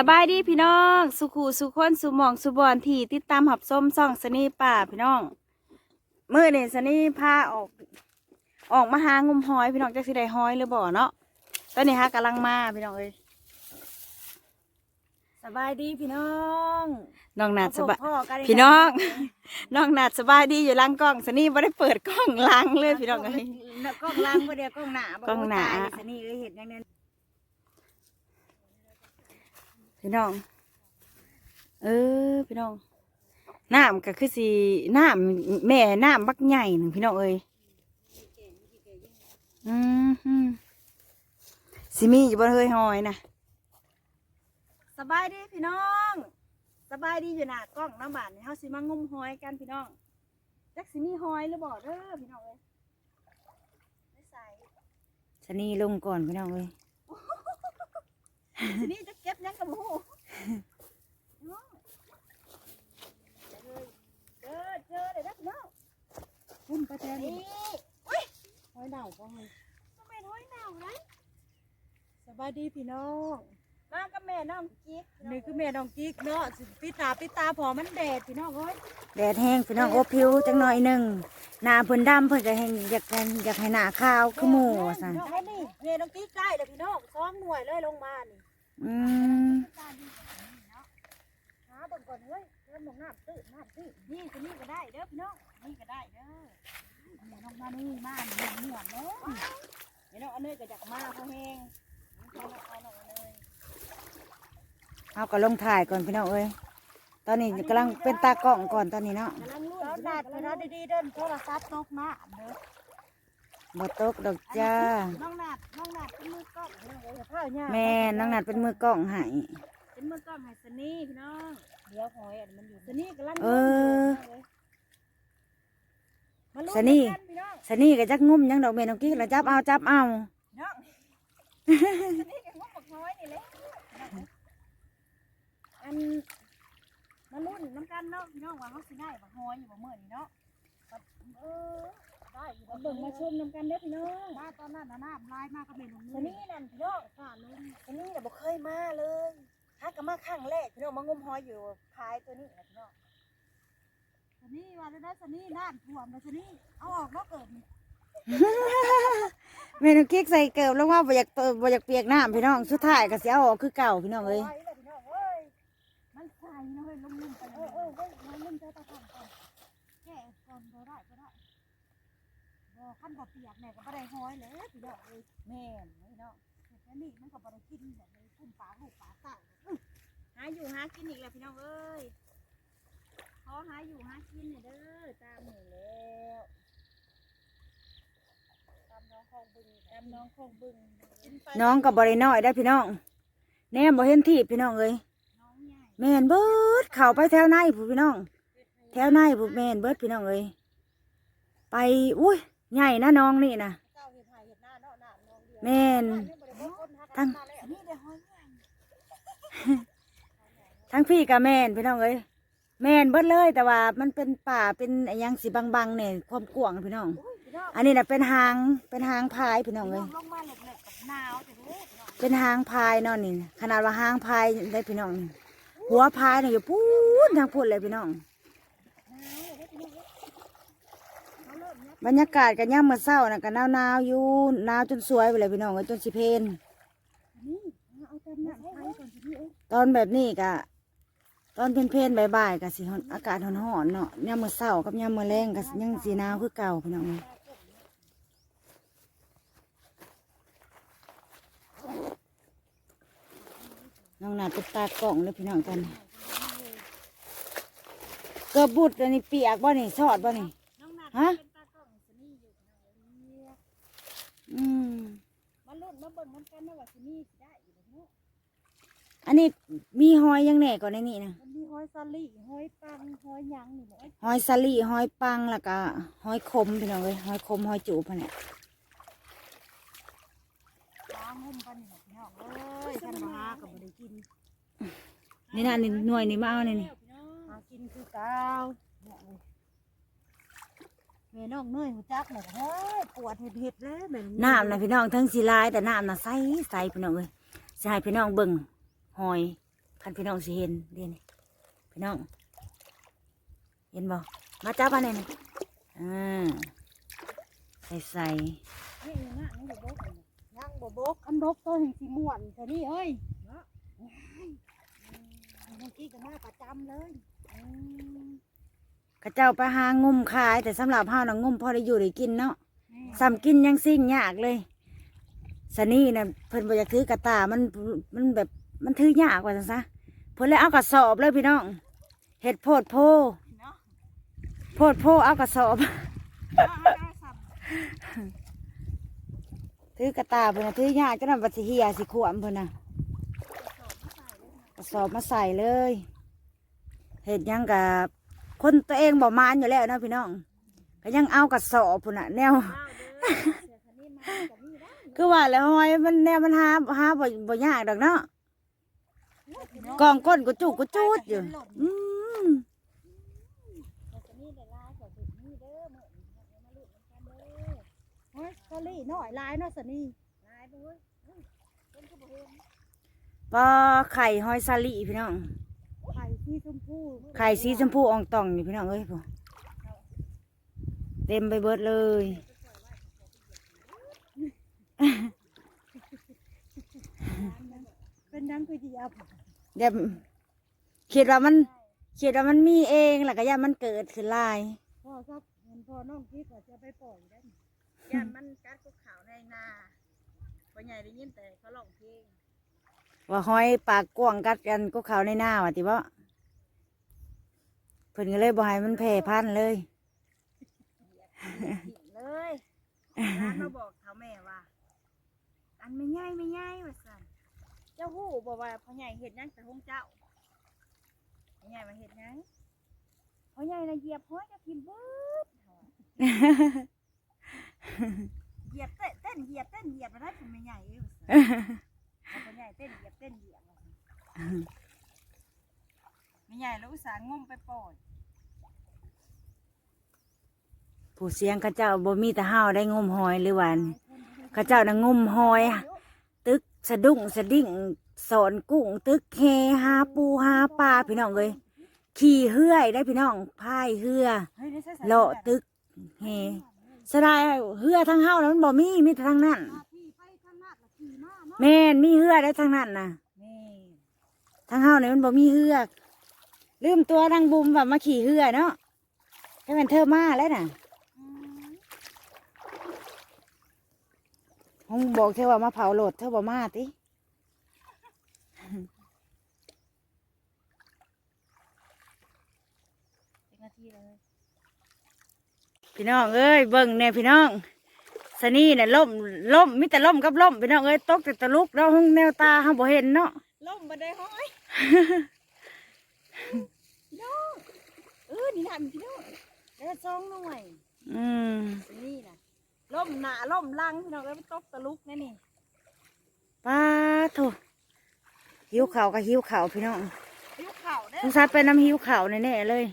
สบายดีพี่น้อง สุขูสุขคนสุหมองสุบอนที่ติดตามหับส้มซ่องสนีป่าพี่น้องเมื่อนี่สนีพาออกออกมาหางุมหอย พี่น้องจะสิได้หอยหรือบ่เนาะตอนนี้ฮะกำลังมาพี่น้องเอ้ยสบายดีพี่น้องน้องนาดสบายพ่อกันพี่น้องน้องนาดสบายดีอยู่หลังกล้องสนีไม่ได้เปิดกล้องหล้างเลยพี่น้องเอ้ยกล้องล่างบ่เดียวกล้องหน้ากล้องหน้าสนี่เลยเห็นอย่างนั้น พี่น้อง เออ พี่น้องน้ำก็คือสีน้ำแม่น้ำบักใหญ่หนึ่งพี่น้องเอ้ยอืมฮึสิมีอยู่บนเฮยหอยนะสบายดีพี่น้อง สบายดีอยู่หน้ากล้องน้ำบานนี่เฮาสิมางมหอยกันพี่น้องจักสิมีหอยหรือบ่เด้อพี่น้องเอ้ยไม่ใส่ชะนีลงก่อนพี่น้องเอ้ย ทีนี้จะเก็บยังกับหมูน้องเจอเจอเลยนะพี่น้องพุ่นประแตนนี่หอยเน่าก็หอยทำไมน้อยหนาวนะสบายดีพี่น้องมากับแม่น้องกิ๊กนี่คือแม่น้องกิ๊กเนาะสิปิดตาปิดตาพอมันแดดพี่น้องเอ้ยแดดแห้งพี่น้องโอผิวจังหน่อยหนึ่งหน้าเพิ่นดำเพิ่นก็แห้งอยากให้อยากให้หน้าขาวคือหมูสั่นพี่น้องเอ้ยนี่แม่น้องกิ๊กใกล้แล้วพี่น้องซ้อมหน่วยเลยลงมานี่ อืมหาเบิ่งก่อนเฮ้ยเริ่มลงน้ำตื้นน้ำตื้นนี่ก็นี่ก็ได้เด้อพี่น้องนี่ก็ได้เด้อแม่น้องมานี่มาเหนื่อยเหนื่อยเนาะแม่น้องอันเนยก็อยากมาเขาแห้งเอาน้องเอาน้องอันเนยเอาก็ลงถ่ายก่อนพี่น้องเอ้ยตอนนี้กำลังเป็นตากล้องก่อนตอนนี้เนาะกำลังรุ่นตอนนัดเวลาดีๆเดินโทรศัพท์ตกมาเด้อ บ่ตกดอกจ้า น้องนัดน้องนัดเป็นมือกล้องเด้อเดี๋ยวข้าวเนี่ยแม่น้องนัดเป็นมือกล้องให้เป็นมือกล้องให้สนี่พี่น้องเดี๋ยวหอยอันมันอยู่สนี่กำลังเออมาลุ้สนี่กัพี่น้องสนี่ก็จักงุ่มยังดอกแม่น้องกิ๊กแล้วจับเอาจับเอาน้องสนี่กับงบบักน้อยนี่แหละอันมาลุ้นน้ำกันเนาะพี่น้องว่าเขาสิได้บักหอยอยู่บ่เมื่อนี่เนาะครับเออได้อยู่มา เบิ่งมาชมน้ำกันเด้อพี่น้องมาตอนนั้นน่ะน้ำลายมากก็เป็นสนี่นั่นพี่น้องกล้าลุ้นอันนี้เนี่ยบ่เคยมาเลยฮักก็มาครั้งแรกพี่น้องมางมหอยอยู่พายตัวนี้แหละพี่น้องสนี่ว่าได้ได้สนี่น้ำท่วมเลยสนี่เอาออกเนาะเกิดนี่เมนูกิ๊กใส่เกิบแล้วว่าบ่อยากเปิดบ่อยากเปียกน้ำพี่น้องสุดท้ายก็สิเอาออกคือเก่าพี่น้องเอ้ยไว้เลยพี่น้องเอ้ยมันใส่เนาะเฮ้ยลุ่มๆไปเออเออเฮ้ยมันลุ่มเจอตะขันก่อนแก้ก่อนก็ได้ก็ได้บ่ ขั้นบ่เปียกแม่ก็บ่ได้ห้อยเลยพี่น้องเอ้ยแม่นพี่น้องเฮ็ดอันนี้มันก็บ่ได้กินแบบนี้กุ้มปลาลูกปลาเต่าหาอยู่หากินอีกแล้วพี่น้องเอ้ยขอหาอยู่หากินเนี่ยเด้อตามหนูแล้วตามน้องคองบึงตามน้องคองบึงกินไปน้องก็บ่ได้น้อยได้อพี่น้อง แน่บ่เห็นที่พี่น้องเอ้ยน้องใหญ่แม่นเบิดเข้าไปแถวในผู้พี่น้อง แถวในผู้แม่นเบิดพี่น้องเอ้ยไปอุ้ย ใหญ่นะน้องนี่นะเจ้าเห็ดไห่เห็ดหน้าเนาะหน้าน้องเดียวแม่นนี่บ่ได้บ่คนหากันมาแล้วนี่ได้ห้อยใหญ่ทั้งพี่กับแม่นพี่น้องเอ้ยแม่นเบิดเลย แต่ว่ามันเป็นป่าเป็นอหยังสีบางๆเนี่ยความกว้างพี่น้องอุ้ยพี่น้องอันนี้น่ะเป็นหางเป็นหางพายพี่น้องพี่เลน้อยงลงมาเหล็กๆกับหนาวแต่เด้อพี่น้องเป็นหางพายเนาะนี่ขนาดว่าหางพายได้พี่น้องนี่หัวพายเนี่ยอยู่พูนทางพูนเลยพี่น้อง บรรยากาศกันย่ำเมื่อเช้านะกันหนาวๆอยู่หนาวจนสวยไปเลยพี่น้องเอ้ยจนสิเพนนี่เอาเต็มหน้าไทยก่อนสิพี่ตอนแบบนี้กะ ตอนเพนเพนบ่ายๆกะสิอนอากาศร้อนๆเนาะย่ำเมื่อเช้ากับย่ำเมื่อแรงกะยังสีหนาวคือเก่าพี่น้องน้องหนาเป็นตากล่องเลยพี่น้องตอนเกือบบุดอันนี้เปียกบ่นี่สอดบ่นี่ฮะ เป็นตากล้องสินี่อยู่พี่น้องเอ้ย อืมมาลุ้นมาเบิ่งมันกันนะว่าสินี่สิได้อยู่บ่เนาะอันนี้มีหอยยังแหน่ก่อนในนี้นะมันมีหอยซาลี่หอยปังหอยหยังนี่แหละหอยสลีหอยปังแล้วก็หอยคมพี่น้องเลยหอยคมหอยจูบพะเนี่ยล้างหุ่มกันนี่แหละพี่น้องเอ้ยท่านมาหาก็บ่ได้กินนี่นะนี่หน่วยนี่มาเอานี่นี่หากินคือเก่าเนี่ยเลยแม่น้องเนยหูจักเลยเฮ้ยปวดเห็ดเห็ดแล้วแม่น้ำนะพี่น้องทั้งสีลายแต่น้ำนะใสใสพี่น้องเลยสิให้พี่น้องเบิ่งหอยคันพี่น้องสิเห็นเด่นพี่น้อง เห็นบ่มาจับอันนี้นี่อ่าใส่ใส่นี่นะนี่บ่บกย่างบ่บกอันบกตัวแห่งสิม่วนแต่นี่เอ้ยเนาะเมื่อกี้ก็มาประจำเลยอืม กระเจ้าไปหางุ่มขาย แต่สำหรับเฮานะงุ่มพอได้อยู่ได้กินเนาะแม่ซ้ำกินยังสิ่งยากเลยสนี่น่ะเพิ่นบ่อยากถือกระตามันมันแบบมันถือยากว่าจังซะเพิ่นเลยเอากระสอบเลยพี่น้องเห็ดโพดโพเนาะโพดโพเอากระสอบเอาเอาเอาสับถือกระตาเพิ่นน่ะถือยากจังนั้นบัดสิเหียสิขวมเพิ่นน่ะกระสอบมาใส่เลยเห็ดหยังกับ คนตัวเองบ่มานอยู่แล้วเนาะพี่น้องก็ยังเอากระสอบพุ่นน่ะแนวเอาเด้อเสือคันนี้มากับนี่ได้คือว่าแล้วหอยมันแนวมันหาหาบ่บ่ยากดอกเนาะพี่น้องกองก้นกูจุกกูจูดอยู่อืมแต่คันนี้ได้ลายกว่าสินี่เด้อมื้อนี้เอามาลุ้นกันเด้อเฮ้ยสลีน้อยลายเนาะสนี่ลายบ่เว้ยเฮ้ยเพิ่นก็บ่เห็นปลาไข่หอยซาลีพี่น้องไข่ สีชมพูไข่สีชมพูอ่องตองนี่พี่น้องเอ้ยพอเต็มไปเบิดเลย เป็นน้ำคือจีอับเดี๋ยวคิดว่ามันคิดว่ามันมีเองแล้วก็ย่ามันเกิดขึ้นหลาย พ่อครับเห็นพ่อน้องคิดว่าจะไปปล่อยได้ย่านมันกัดกุขาวในนาพ่อใหญ่ได้ยินแต่เขาร้องเพลงว่าหอยปากกว้างกัดกันกุขาวในนาว่ะติบ่เพิ่นก็เลยบ่ให้มันแพร่พันธุ์เลยเลยร้านมาบอกเขาแม่ว่า อันไม่ง่ายไม่ง่ายว่าสันเจ้าหู้บอกว่าพ่อใหญ่เห็ดหยังแต่หงเจ้าพ่อใหญ่มาเห็ดหยังพ่อใหญ่นะเหยียบห้อจะกินเบิดเหยียบเต้นเต้นเหยียบเต้นเหยียบมาได้ผมไม่ใหญ่เอ้ยว่าซั่นพ่อใหญ่เต้นเหยียบเต้นเหยียบว่าซั่นไม่ใหญ่แล้วอุตส่าห์งมไปปล่อย ผู้เสียงข้าเจ้าบ่มีแต่ห้าวได้งมหอยหรือหวันข้าเจ้าน่ะงมหอย ตึกสะดุ้งสะดิ่งสอนกุ้ง ตึกเฮหาปูหาปลาพี่น้องเลยขี่เฮื่อยได้พี่น้องพายเฮือเฮ้ยนี่ใช่สายเลาะตึกเฮสะได้เฮือทางเฮานั้นมันบ่มีมีแต่ทางนั้นขี่ไปข้างหน้าแล้วขี่มาเนาะแม่นมีเฮือได้ทางนั้นนะทางเฮาเนี่ยมันบ่มีเฮือกลืมตัวทางบุมว่ามาขี่เฮือเนาะแต่มันเธอมาแล้วน่ะ อืม ห้องบอกเธอว่ามาเผาโหลดเธอบ่มาติเป็นนาทีเลยพี่น้องเอ้ยเบิ่งแน่พี่น้องสนี่เนี่ยล่มล่มมีแต่ล่มกับล่มพี่น้องเอ้ยตกแต่ตะลุกแล้วห้องแนวตาห้องบ่เห็นเนาะล่มบันไดห้อยพี่น้องเออนี่นะพี่น้องแล้วซองหน่วยอืมนี่นะ ล่มหนาล่มลังพี่น้องแล้วไปตกตะลุกแน่นี่ป้าโถหิวข่าวกับหิวข่าวพี่น้องยุกเข่าเด้สงสัยเป็นน้ำหิวข่าวแน่ๆเลย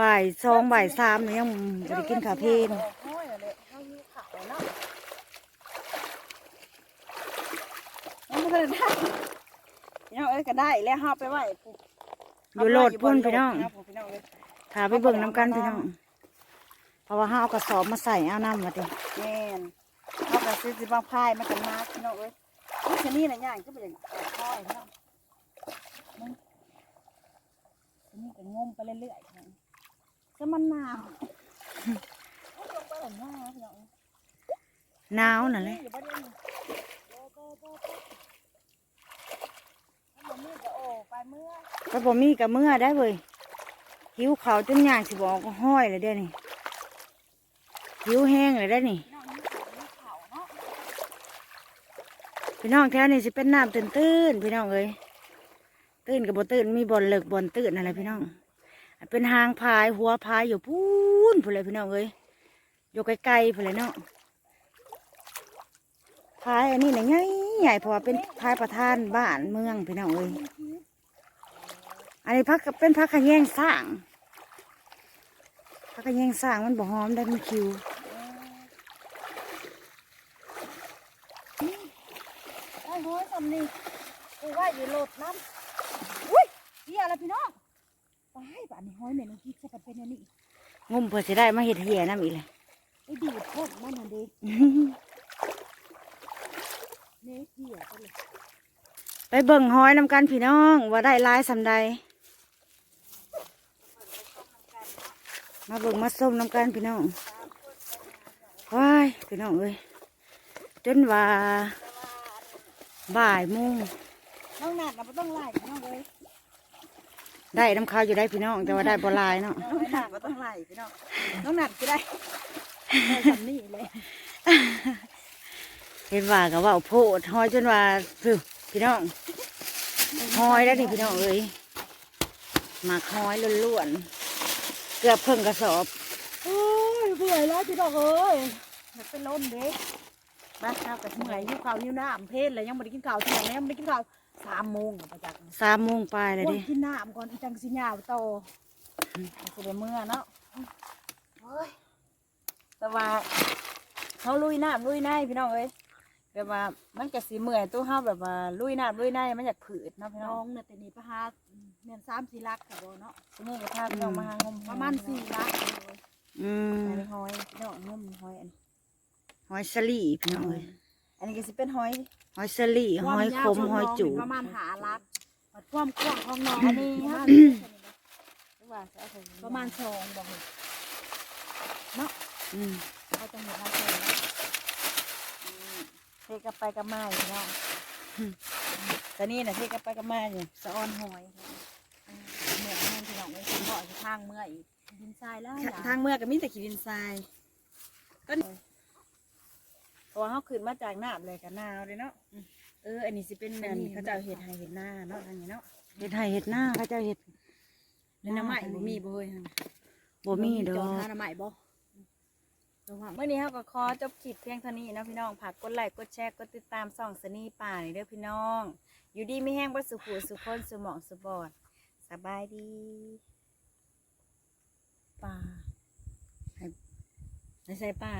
บ่ายสองบ่ายสามเนี่ยยังจะได้กินข้าวเพลนห้อยเลยเขายุกเข่าเนาะยังไม่เคยได้พี่น้องเอ้ยก็ได้แล้วห้าไปไหวปุ๊บอยู่โหลดพุ่นพี่น้องพี่น้องเลยขาไปเบิ่งน้ำกันพี่น้อง เพราะว่าห้าเอากระสอบมาใส่เอาน้ำมาดิแม่นเขาก็ซื้อสิบางพายมากันมาพี่น้องเอ้ยนี่ชนี่น่ะย่างก็เป็นห้อยเนาะมันอันนี่ก็งมไปเรื่อยๆนะก็มันหนาวโอ้ยลงไปแบบหน้าพี่น้องหนาวนั่นแหละอยู่บ้านเองโอ้โตโตโตถ้าบ่มืดก็โอ้ไปเมื่อก็บ่มีกับเมื่อได้เว้ยหิวเขาวจนย่างสิบอกก็ห้อยเลยเด้อนี่ หิวแห้งเลยได้นี่พี่น้องแถวนี้สิเป็นน้ำตื่นตื้นๆพี่น้องเอ้ยตื้นกับบ่ตื้นมีบ่อนเลิกบ่อนตื้นอะไรพี่น้อง เป็นหางพายหัวพายอยู่พูนพูนเลยพี่น้องเอ้ยอยู่ไกลๆพูนเลยเนาะพายอันนี้เนี่ยใหญ่ใหญ่เพราะว่าเป็นพายประธานบ้านเมืองพี่น้องเอ้ยอันนี้พักเป็นพักขะแยงสร้างพักขะแยงสร้างมันบ่หอมได้มันคิว ไอ้ห้อยส สำนี่กูว่าอยู่โห ลดน้ำอุ้ยเฮียอะไรพี่น้องตายป่านนี้ห้อยแม่น้องกิ๊กจะกันเป็นอันนี้งมเพื่อจะได้มาเห็ดเหียน้ำอีกเลยไอ้ดีดพ่นมันนั่นเด็กเนื้อเหี้ยไปเลยไปเบิ่งหอยน้ำกันพี่น้อง ว่าได้หลายสำใดมาเบิ่งมาส้มน้ำกันพี่น้องว้ายพี่น้องเอ้ยจนว่าบ่ายโมง น้องหนัดเราไม่ต้องไล่น้องเลยได้น้ำข้าวอยู่ได้พี่น้องแต่ว่าได้บ่หลายเนาะน้องหนัดเราต้องไล่พี่น้องน้องหนัดก็ได้ได้สำนี่เลยเห็นว่าก็เว่าโพดหอยจนว่าฟิวพี่น้องหอยแล้วนี่พี่น้องเอ้ยหมักหอยล้วนๆเกือบเพิ่งกระสอบโอ้ยเบื่อแล้วพี่น้องเอ้ยอยากเป็นลมเด็กบ้าข้าวกับเมื่อยหิวข้าวหิวน้ำเพลเลยยังไม่ได้กินข้าวเที่ยงแล้วยังไม่ได้กินข้าว สามโมงอะประจักษ์สามโมงปลายเลยโอ้ดิยกินน้ำก่อนอีจังสิยาวโตสิได้เมื่อเนาะเฮ้ยแต่ว่าเขาลุยน้ำลุยในพี่น้องเอ้ยแบบว่ามันก็สิเมื่อยตู้เฮาแบบว่าลุยน้ำลุยในมันอยากผืดเนาะพี่น้น้อองงเนี่ยแต่นี่ประหาเมียนสามสี่ลักค่ะบ่เนาะทีนี้ก็พาพี่น้องมาหางมประมาณสี่ลักเลยอืมอันนี้หอยพี่น้องงมหอยอันนี้หอยสลีพี่น้องเอ้ย อันนี้ก็สิเป็นหอยหอยสลีหอยขมหอยจูประมาณหาลักปัดความกว้างของน้องอันนี้ประฮะมาณหรือว่าจะเอาไปประมาณสองบอกเลยอืมเขาจะเห็นน้ำเค็มนะเทกลับไปกับมาอยู่พี่น้องแต่นี่นะเทกลับไปกับมาอยู่สะออนหอยเหมือนแม่พี่น้องเลยคุณพ่อจะทางเมื่ออีกดินทรายแล้วหลายทางเมื่อก็มีแต่ขี้ดินทรายก็เพ ราะว่าเขาขึ้นมาจากน้ำเลยกับหนาวเลยเนาะเออ อันนี้สิเป็นอันนี้เขาจะเอาเห็ดให้เห็ดหน้าเนาะอันนี้เนาะเห็ดไห่เห็ดหน้าพระเจ้าเห็ดแล้วน้ำใหม่บ่มีบ่เฮ้ยบ่มีดจออดกทานาใหม่บ่ระวังเมื่อนี้เขาก็ขอจบคลิปเพียงเท่านี้เนาะพี่น้องฝากกดไลค์กดแชร์กดติดตามส่องสนีป่านี่เด้อพี่น้อง อยู่ดีไม่แห้งบ่สุขุสุขคนสุหมองสุบอดสบายดีป่าให้ใส่ป่า